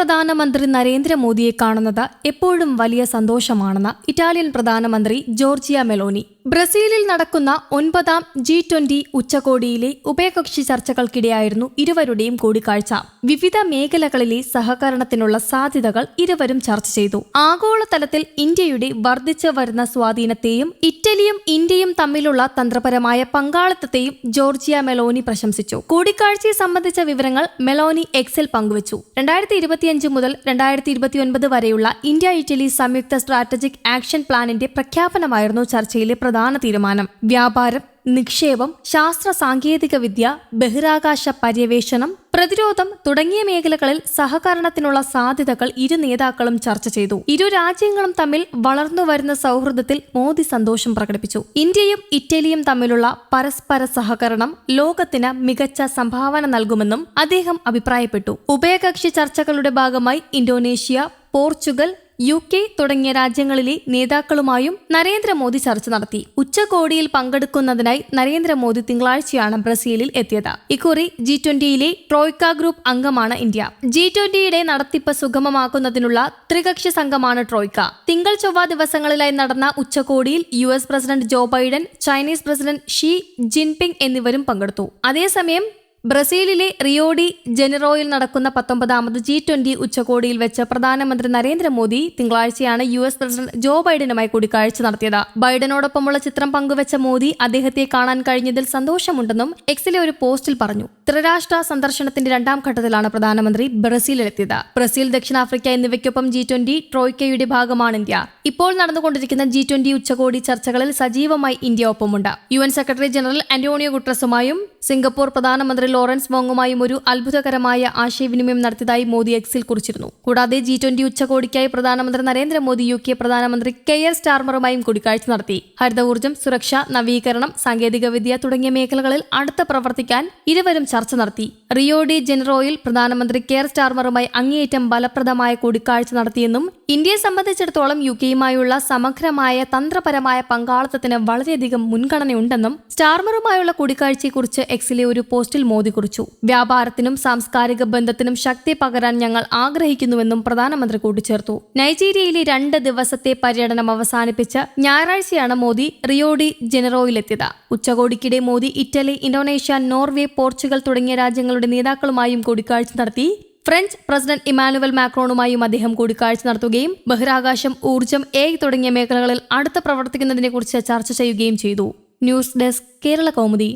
പ്രധാനമന്ത്രി നരേന്ദ്രമോദിയെ കാണുന്നത് എപ്പോഴും വലിയ സന്തോഷമാണെന്ന് ഇറ്റാലിയൻ പ്രധാനമന്ത്രി ജോർജിയ മെലോനി. ബ്രസീലിൽ നടക്കുന്ന ഒൻപതാം ജി ട്വന്റി ഉച്ചകോടിയിലെ ഉഭയകക്ഷി ചർച്ചകൾക്കിടെയായിരുന്നു ഇരുവരുടെയും കൂടിക്കാഴ്ച. വിവിധ മേഖലകളിലെ സഹകരണത്തിനുള്ള സാധ്യതകൾ ഇരുവരും ചർച്ച ചെയ്തു. ആഗോളതലത്തിൽ ഇന്ത്യയുടെ വർദ്ധിച്ചു വരുന്ന സ്വാധീനത്തെയും ഇറ്റലിയും ഇന്ത്യയും തമ്മിലുള്ള തന്ത്രപരമായ പങ്കാളിത്തത്തെയും ജോർജിയ മെലോനി പ്രശംസിച്ചു. കൂടിക്കാഴ്ചയെ സംബന്ധിച്ച വിവരങ്ങൾ മെലോനി എക്സിൽ പങ്കുവച്ചു. രണ്ടായിരത്തി ഇരുപത്തിയഞ്ച് മുതൽ രണ്ടായിരത്തി ഇരുപത്തിയൊൻപത് വരെയുള്ള ഇന്ത്യ ഇറ്റലി സംയുക്ത സ്ട്രാറ്റജിക് ആക്ഷൻ പ്ലാനിന്റെ പ്രഖ്യാപനമായിരുന്നു ചർച്ചയിലെ പ്രധാന തീരുമാനം. വ്യാപാരം നിക്ഷേപം ശാസ്ത്ര സാങ്കേതിക വിദ്യ ബഹിരാകാശ പര്യവേഷണം പ്രതിരോധം തുടങ്ങിയ മേഖലകളിൽ സഹകരണത്തിനുള്ള സാധ്യതകൾ ഇരു നേതാക്കളും ചർച്ച ചെയ്തു. ഇരു രാജ്യങ്ങളും തമ്മിൽ വളർന്നുവരുന്ന സൗഹൃദത്തിൽ മോദി സന്തോഷം പ്രകടിപ്പിച്ചു. ഇന്ത്യയും ഇറ്റലിയും തമ്മിലുള്ള പരസ്പര സഹകരണം ലോകത്തിന് മികച്ച സംഭാവന നൽകുമെന്നും അദ്ദേഹം അഭിപ്രായപ്പെട്ടു. ഉഭയകക്ഷി ചർച്ചകളുടെ ഭാഗമായി ഇന്തോനേഷ്യ പോർച്ചുഗൽ യു കെ തുടങ്ങിയ രാജ്യങ്ങളിലെ നേതാക്കളുമായും നരേന്ദ്രമോദി ചർച്ച നടത്തി. ഉച്ചകോടിയിൽ പങ്കെടുക്കുന്നതിനായി നരേന്ദ്രമോദി തിങ്കളാഴ്ചയാണ് ബ്രസീലിൽ എത്തിയത്. ഇക്കുറി ജി ട്വന്റിയിലെ ട്രോയ്ക്ക ഗ്രൂപ്പ് അംഗമാണ് ഇന്ത്യ. ജി ട്വന്റിയുടെ നടത്തിപ്പ് സുഗമമാക്കുന്നതിനുള്ള ത്രികക്ഷി സംഘമാണ് ട്രോയ്ക്ക. തിങ്കൾ ചൊവ്വ ദിവസങ്ങളിലായി നടന്ന ഉച്ചകോടിയിൽ U S president Joe Biden Chinese president Xi Jinping എന്നിവരും പങ്കെടുത്തു. അതേസമയം ബ്രസീലിലെ റിയോഡി ജനറോയിൽ നടക്കുന്ന പത്തൊമ്പതാമത് ജി ട്വന്റി ഉച്ചകോടിയിൽ വെച്ച് പ്രധാനമന്ത്രി നരേന്ദ്രമോദി തിങ്കളാഴ്ചയാണ് യു എസ് പ്രസിഡന്റ് ജോ ബൈഡനുമായി കൂടിക്കാഴ്ച നടത്തിയത്. ബൈഡനോടൊപ്പമുള്ള ചിത്രം പങ്കുവച്ച മോദി അദ്ദേഹത്തെ കാണാൻ കഴിഞ്ഞതിൽ സന്തോഷമുണ്ടെന്നും എക്സിലെ ഒരു പോസ്റ്റിൽ പറഞ്ഞു. ത്രിരാഷ്ട്ര സന്ദർശനത്തിന്റെ രണ്ടാം ഘട്ടത്തിലാണ് പ്രധാനമന്ത്രി ബ്രസീലിലെത്തിയത്. ബ്രസീൽ ദക്ഷിണാഫ്രിക്ക എന്നിവയ്ക്കൊപ്പം ജി ട്വന്റി ട്രോയ്ക്കയുടെ ഭാഗമാണ് ഇന്ത്യ. ഇപ്പോൾ നടന്നുകൊണ്ടിരിക്കുന്ന ജി ട്വന്റി ഉച്ചകോടി ചർച്ചകളിൽ സജീവമായി ഇന്ത്യ ഒപ്പമുണ്ട്. U N secretary general Antonio ഗുട്രസുമായും Singapore പ്രധാനമന്ത്രി ലോറൻസ് വോങ്ങുമായും ഒരു അത്ഭുതകരമായ ആശയവിനിമയം നടത്തിയതായി മോദി എക്സിൽ കുറിച്ചിരുന്നു. കൂടാതെ ജി ട്വന്റി ഉച്ചകോടിക്കായി പ്രധാനമന്ത്രി നരേന്ദ്രമോദി യു കെ പ്രധാനമന്ത്രി കെ എസ് സ്റ്റാർമറുമായും കൂടിക്കാഴ്ച നടത്തി. ഹരിത ഊർജം സുരക്ഷ നവീകരണം സാങ്കേതികവിദ്യ തുടങ്ങിയ മേഖലകളിൽ അടുത്ത പ്രവർത്തിക്കാൻ ഇരുവരും ചർച്ച നടത്തി. റിയോ ഡി ജനറോയിൽ പ്രധാനമന്ത്രി കെയർ സ്റ്റാർമറുമായി അങ്ങേയറ്റം ഫലപ്രദമായ കൂടിക്കാഴ്ച നടത്തിയെന്നും ഇന്ത്യയെ സംബന്ധിച്ചിടത്തോളം യു കെയുമായുള്ള സമഗ്രമായ തന്ത്രപരമായ പങ്കാളിത്തത്തിന് വളരെയധികം മുൻഗണനയുണ്ടെന്നും സ്റ്റാർമറുമായുള്ള കൂടിക്കാഴ്ചയെക്കുറിച്ച് എക്സിലെ ഒരു പോസ്റ്റിൽ മോദി കുറിച്ചു. വ്യാപാരത്തിനും സാംസ്കാരിക ബന്ധത്തിനും ശക്തി പകരാൻ ഞങ്ങൾ ആഗ്രഹിക്കുന്നുവെന്നും പ്രധാനമന്ത്രി കൂട്ടിച്ചേർത്തു. നൈജീരിയയിലെ രണ്ട് ദിവസത്തെ പര്യടനം അവസാനിപ്പിച്ച് ഞായറാഴ്ചയാണ് മോദി റിയോഡി ജനറോയിലെത്തിയത്. ഉച്ചകോടിക്കിടെ Modi Italy Indonesia Norway Portugal തുടങ്ങിയ രാജ്യങ്ങളുടെ നേതാക്കളുമായും കൂടിക്കാഴ്ച നടത്തി. ഫ്രഞ്ച് പ്രസിഡന്റ് ഇമാനുവൽ മാക്രോണുമായും അദ്ദേഹം കൂടിക്കാഴ്ച നടത്തുകയും ബഹിരാകാശം ഊർജം എ തുടങ്ങിയ മേഖലകളിൽ അടുത്ത് പ്രവർത്തിക്കുന്നതിനെക്കുറിച്ച് ചർച്ച ചെയ്യുകയും ചെയ്തു. News desk Kerala Kaumudi.